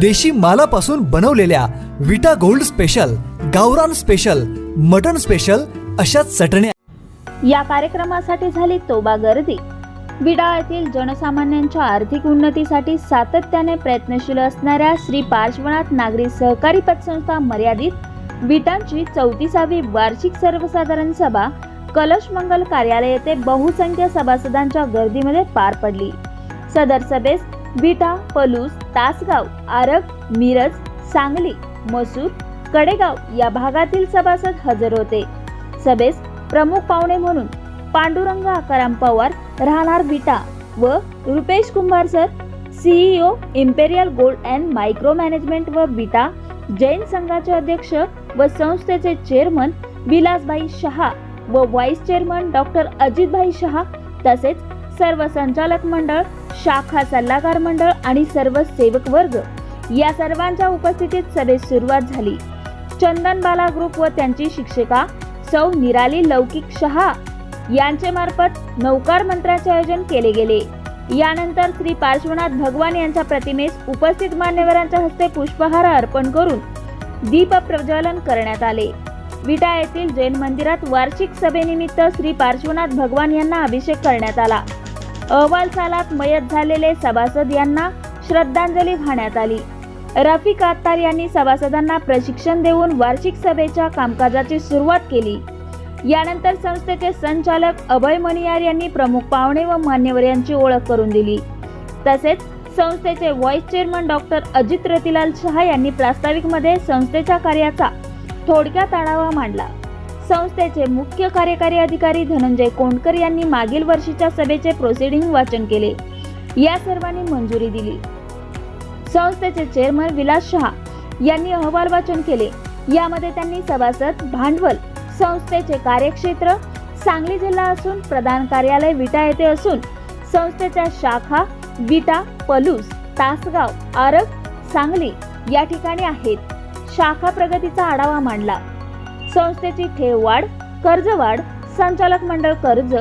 देशी मालापासून बनवलेल्या विटा गोल्ड स्पेशल गावरान स्पेशल मटन स्पेशल अशा चटण्या या कार्यक्रमासाठी झाली तोबा गर्दी. विडा येथील जनसामान्यांच्या आर्थिक उन्नतीसाठी सातत्याने प्रयत्नशील असणाऱ्या श्री पार्श्वनाथ नागरी सहकारी पतसंस्था मर्यादित विटांची चौतीसावी वार्षिक सर्वसाधारण सभा कलश मंगल कार्यालय येथे बहुसंख्य सभासदांच्या गर्दीमध्ये पार पडली. सदर सभेस विटा पलूस तासगाव आरग मिरज सांगली मसूर कडेगाव या भागातील सभासद हजर होते. सभेस प्रमुख पाहुणे म्हणून पांडुरंग आकाराम पवार राहणार विटा व Rupesh Kumbhar sir CEO imperial gold and micro management व विटा जैन संघाचे अध्यक्ष व संस्थेचे चेअरमन विलासभाई शहा व vice chairman doctor Ajitbhai Shah तसेच सर्व संचालक मंडळ शाखा सल्लागार मंडळ आणि सर्व सेवक वर्ग. या सर्वांच्या उपस्थितीत सभेस सुरुवात झाली. चंदनबाला ग्रुप व त्यांची शिक्षिका सौ निराली लौकिक शहा यांचे मार्फत नौकार मंत्राचे आयोजन केले गेले. यानंतर श्री पार्श्वनाथ भगवान यांच्या प्रतिमेस उपस्थित मान्यवरांच्या हस्ते पुष्पहार अर्पण करून दीप प्रज्वलन करण्यात आले. विटा येथील जैन मंदिरात वार्षिक सभेनिमित्त श्री पार्श्वनाथ भगवान यांना अभिषेक करण्यात आला. अहवालसालात मयत झालेले सभासद यांना श्रद्धांजली वाहण्यात आली. रफिक अत्तार यांनी सभासदांना प्रशिक्षण देऊन वार्षिक सभेच्या कामकाजाची सुरुवात केली. यानंतर संस्थेचे संचालक अभय मणियार यांनी प्रमुख पाहुणे व मान्यवर यांची ओळख करून दिली. तसेच संस्थेचे vice chairman doctor Ajit Ratilal Shah यांनी प्रास्ताविकमध्ये संस्थेच्या कार्याचा थोडक्यात आढावा मांडला. संस्थेचे मुख्य कार्यकारी अधिकारी धनंजय कोंडकर यांनी मागील वर्षीच्या सभेचे प्रोसिडिंग वाचन केले. या सर्वांनी मंजुरी दिली. संस्थेचे चेअरमन विलास शहा यांनी अहवाल वाचन केले. यामध्ये त्यांनी सभासद भांडवल संस्थेचे कार्यक्षेत्र सांगली जिल्हा असून प्रधान कार्यालय विटा येथे असून संस्थेच्या शाखा विटा पलूस तासगाव आरग सांगली या ठिकाणी आहेत. शाखा प्रगतीचा आढावा मांडला. संस्थेची ठेव वाढ कर्ज वाढ संचालक मंडळ कर्ज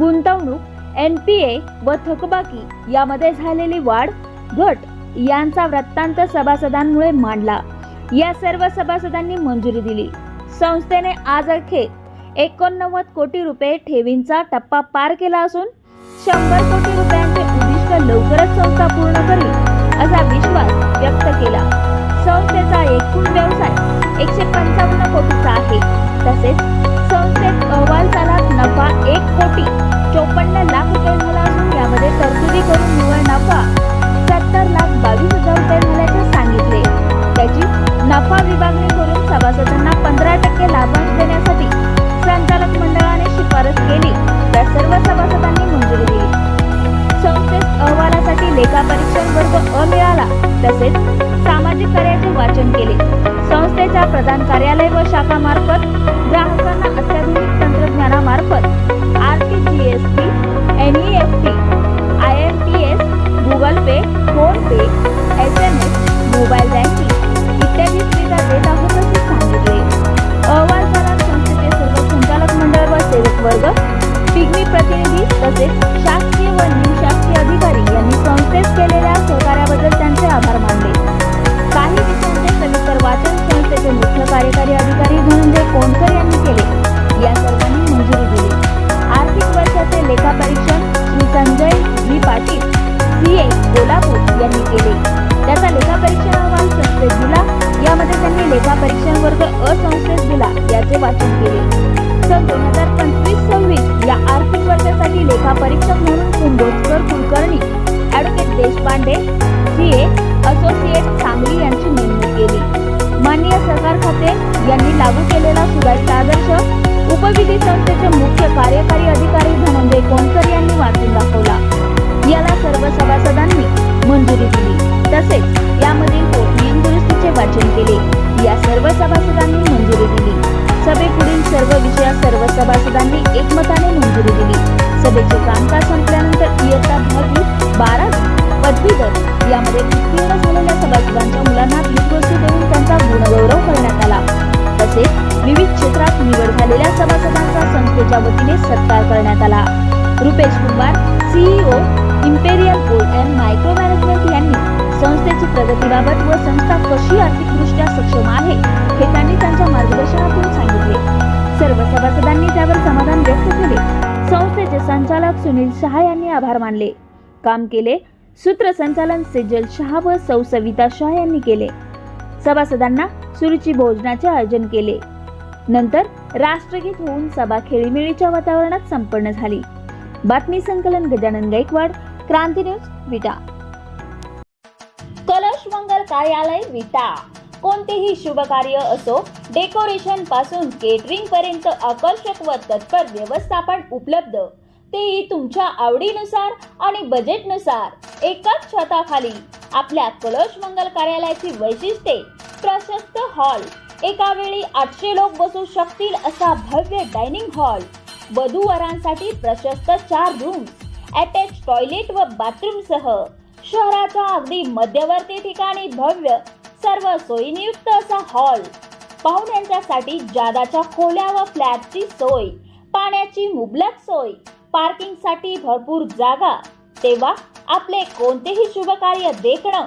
गुंतवणूक एन पी ए व थकबाकी यामध्ये झालेली वाढ घट यांचा वृत्तांत सभासदांमुळे मांडला. या सर्व सभासदांनी मंजुरी दिली. संस्थेने आज अखेर एकोणनव्वद कोटी रुपये ठेवींचा टप्पा पार केला असून शंभर कोटी रुपयांचे उद्दिष्ट लवकरच संस्था पूर्ण करेल असा विश्वास व्यक्त केला. संस्थेचा एकूण व्यवसाय एकशे पंचावन्न कोटी तसेच संस्थेत अहवाल सालात नफा एक कोटी चोपन्न लाख रुपये झाला असून यामध्ये तरतुदी करून निव्वळ नफा सत्तर लाख बावीस हजार रुपये झाल्याचे सांगितले. त्याची नफा विभागणी करून सभासदांना पंधरा टक्के लाभांश देण्यासाठी संचालक मंडळाने शिफारस केली. तर सर्व सभासदांनी मंजुरी दिली. संस्थेत अहवालासाठी लेखापरीक्षण वर्ग अ मिळाला. तसेच सामाजिक कार्याचे वाचन केले. संस्थेच्या प्रधान कार्यालय व शाखामार्फत ग्राहकांना अत्याधुनिक तंत्रज्ञानामार्फत R T G S T N E F T I M P S Google pay phone pay S M S mobile banking इत्यादी सुविधा देत आहोत असे सांगितले. अहवाल सालात संस्थेचे सर्व संचालक मंडळ व सेवक वर्ग पिग्मी प्रतिनिधी तसेच शासकीय व निमशासकीय अधिकारी यांनी संस्थेस केलेल्या सहकार्याबद्दल त्यांचे आभार मानले. कार्यकारी अधिकारी धनंजय कोंडकर यांनी केले. या सर्वांनी मंजुरी दिली. आर्थिक वर्षाचे लेखापरीक्षण Shri Sanjay G Patil C. A. Kolhapur यांनी केले. त्याचा लेखापरीक्षण अहवाल संस्थेत दिला. यामध्ये त्यांनी लेखापरीक्षण वर्ग असंस्थेत दिला याचे वाचन केले. सन दोन हजार पंचवीस सव्वीस या आर्थिक वर्षासाठी लेखापरीक्षक म्हणून कुंभोजकर शिवाय आदर्श उपविधी संस्थेचे मुख्य कार्यकारी अधिकारी धनंजय कोणकर यांनी वाचून दाखवला. याला सर्व सभासदांनी मंजुरी दिली. तसेच यामधील नियम दुरुस्तीचे वाचन केले. या सर्व सभासदांनी मंजुरी दिली. सभेपुढील सर्व विषयात सर्व सभासदांनी एकमताने मंजुरी दिली. सभेचे कामकाज संपल्यानंतर इयत्ता भागी बारा पदवीधर. यामध्ये उत्तीर्ण झालेल्या सभासदांच्या मुलांना भेटवस्तू देऊन त्यांचा गुणगौरव करण्यात आला. तसेच विविध क्षेत्रात निवड झालेल्या सभासदांचा संस्थेच्या वतीने सत्कार करण्यात आला. Rupesh Kumbhar CEO imperial gold and micro management यांनी संस्थेची प्रगतीबाबत व संस्था कशी आर्थिकदृष्ट्या सक्षम आहे हे त्यांनी त्यांच्या मार्गदर्शनातून सांगितले. सर्व सभासदांनी त्यावर समाधान व्यक्त केले. संस्थेचे संचालक सुनील शहा यांनी आभार मानले. काम केले सूत्रसंचालन सेजल शहा व सौ सविता शाह यांनी केले. सभासदांना सुरुची भोजनाचे आयोजन केले. नंतर राष्ट्रगीत होऊन सभा खेळीमेळीच्या वातावरणात संपन्न झाली. बातमी संकलन गजानन गायकवाड क्रांती न्यूज विटा. कलश मंगल कार्यालय विटा. कोणतेही शुभ कार्य असो डेकोरेशनपासून केटरिंग पर्यंत आकर्षक व तत्पर व्यवस्थापन उपलब्ध. तेही तुमच्या आवडीनुसार आणि बजेटनुसार एकाच छताखाली. आपल्या कलश मंगल कार्यालयाची वैशिष्ट्ये प्रशस्त हॉल. एका वेळी आठशे लोक बसू शकतील असा भव्य डायनिंग हॉल. वधूवरांसाठी प्रशस्त चार रूम्स अटॅच टॉयलेट व बाथरूम सह. शहराच्या अगदी मध्यवर्ती ठिकाणी भव्य सर्व सोयीनियुक्त असा हॉल. पाहुण्यांच्यासाठी जादाच्या खोल्या व फ्लॅटची सोय पाण्याची मुबलक सोय पार्किंगसाठी भरपूर जागा. तेव्हा आपले कोणतेही शुभकार्य देखणं